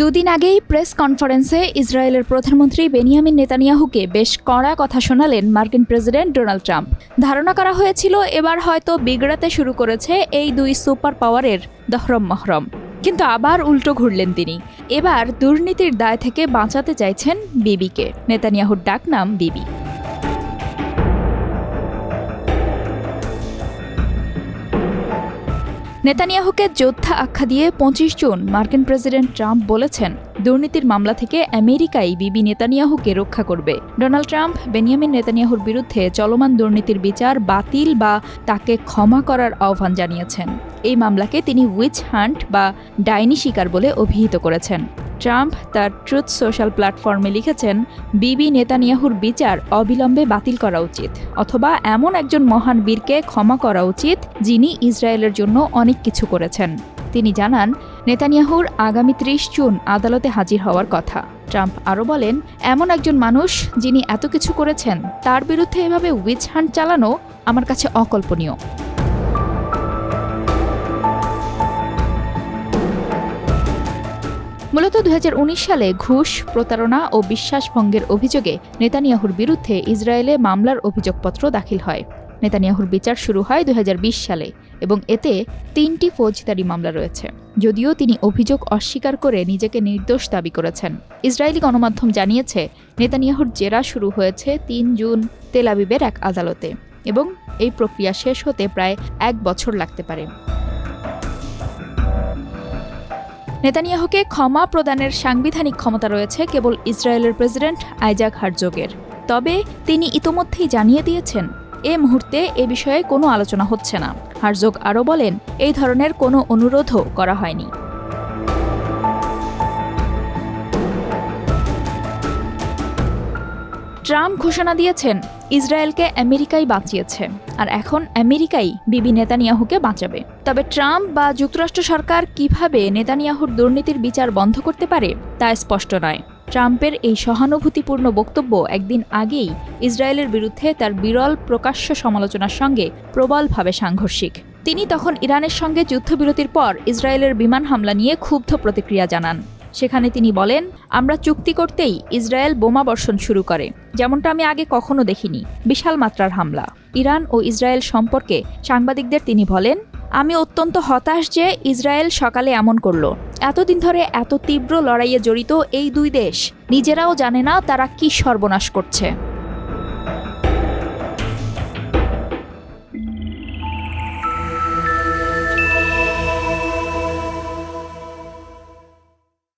দুদিন আগেই প্রেস কনফারেন্সে ইসরায়েলের প্রধানমন্ত্রী বেনিয়ামিন নেতানিয়াহুকে বেশ কড়া কথা শোনালেন মার্কিন প্রেসিডেন্ট ডোনাল্ড ট্রাম্প। ধারণা করা হয়েছিল এবার হয়তো বিগড়াতে শুরু করেছে এই দুই সুপার পাওয়ারের দহরম মহরম। কিন্তু আবার উল্টো ঘুরলেন তিনি। এবার দুর্নীতির দায় থেকে বাঁচাতে চাইছেন বিবিকে। নেতানিয়াহুর ডাকনাম বিবি। নেতানিয়াহুকে যোদ্ধা আখ্যা দিয়ে পঁচিশ জুন মার্কিন প্রেসিডেন্ট ট্রাম্প বলেছেন, দুর্নীতির মামলা থেকে আমেরিকাই বিবি নেতানিয়াহুকে রক্ষা করবে। ডোনাল্ড ট্রাম্প বেনিয়ামিন নেতানিয়াহুর বিরুদ্ধে চলমান দুর্নীতির বিচার বাতিল বা তাকে ক্ষমা করার আহ্বান জানিয়েছেন। এই মামলাকে তিনি উইচ হান্ট বা ডাইনি শিকার বলে অভিহিত করেছেন। ট্রাম্প তার ট্রুথ সোশ্যাল প্ল্যাটফর্মে লিখেছেন, বিবি নেতানিয়াহুর বিচার অবিলম্বে বাতিল করা উচিত, অথবা এমন একজন মহান বীরকে ক্ষমা করা উচিত যিনি ইসরায়েলের জন্য অনেক কিছু করেছেন। তিনি জানান, নেতানিয়াহুর আগামী ত্রিশ জুন আদালতে হাজির হওয়ার কথা। ট্রাম্প আরও বলেন, এমন একজন মানুষ যিনি এত কিছু করেছেন, তার বিরুদ্ধে এভাবে উইচ হান্ট চালানো আমার কাছে অকল্পনীয়। মূলত দুই হাজার উনিশ সালে ঘুষ, প্রতারণা ও বিশ্বাসভঙ্গের অভিযোগে নেতানিয়াহুর বিরুদ্ধে ইসরায়েলে মামলার অভিযোগপত্র দাখিল হয়। নেতানিয়াহুর বিচার শুরু হয় দুই হাজার বিশ সালে এবং এতে তিনটি ফৌজদারি মামলা রয়েছে। যদিও তিনি অভিযোগ অস্বীকার করে নিজেকে নির্দোষ দাবি করেছেন। ইসরায়েলি গণমাধ্যম জানিয়েছে, নেতানিয়াহুর জেরা শুরু হয়েছে তিন জুন তেলাবিবের এক আদালতে এবং এই প্রক্রিয়া শেষ হতে প্রায় এক বছর লাগতে পারে। নেতানিয়াহুকে ক্ষমা প্রদানের সাংবিধানিক ক্ষমতা রয়েছে কেবল ইসরায়েলের প্রেসিডেন্ট আইজাক হারজোগের। তবে তিনি ইতোমধ্যেই জানিয়ে দিয়েছেন, এ মুহূর্তে এ বিষয়ে কোনো আলোচনা হচ্ছে না। হারজোগ আরও বলেন, এই ধরনের কোনো অনুরোধও করা হয়নি। ট্রাম্প ঘোষণা দিয়েছেন ইসরায়েলকে আমেরিকাই বাঁচিয়েছে আর এখন আমেরিকাই বিবি নেতানিয়াহুকে বাঁচাবে। তবে ট্রাম্প বা যুক্তরাষ্ট্র সরকার কীভাবে নেতানিয়াহুর দুর্নীতির বিচার বন্ধ করতে পারে তা স্পষ্ট নয়। ট্রাম্পের এই সহানুভূতিপূর্ণ বক্তব্য একদিন আগেই ইসরায়েলের বিরুদ্ধে তার বিরল প্রকাশ্য সমালোচনার সঙ্গে প্রবলভাবে সাংঘর্ষিক। তিনি তখন ইরানের সঙ্গে যুদ্ধবিরতির পর ইসরায়েলের বিমান হামলা নিয়ে ক্ষুব্ধ প্রতিক্রিয়া জানান। সেখানে তিনি বলেন, আমরা চুক্তি করতেই ইসরায়েল বোমা বর্ষণ শুরু করে, যেমনটা আমি আগে কখনো দেখিনি, বিশাল মাত্রার হামলা। ইরান ও ইসরায়েল সম্পর্কে সাংবাদিকদের তিনি বলেন, আমি অত্যন্ত হতাশ যে ইসরায়েল সকালে এমন করল। এতদিন ধরে এত তীব্র লড়াইয়ে জড়িত এই দুই দেশ, নিজেরাও জানে না তারা কি সর্বনাশ করছে।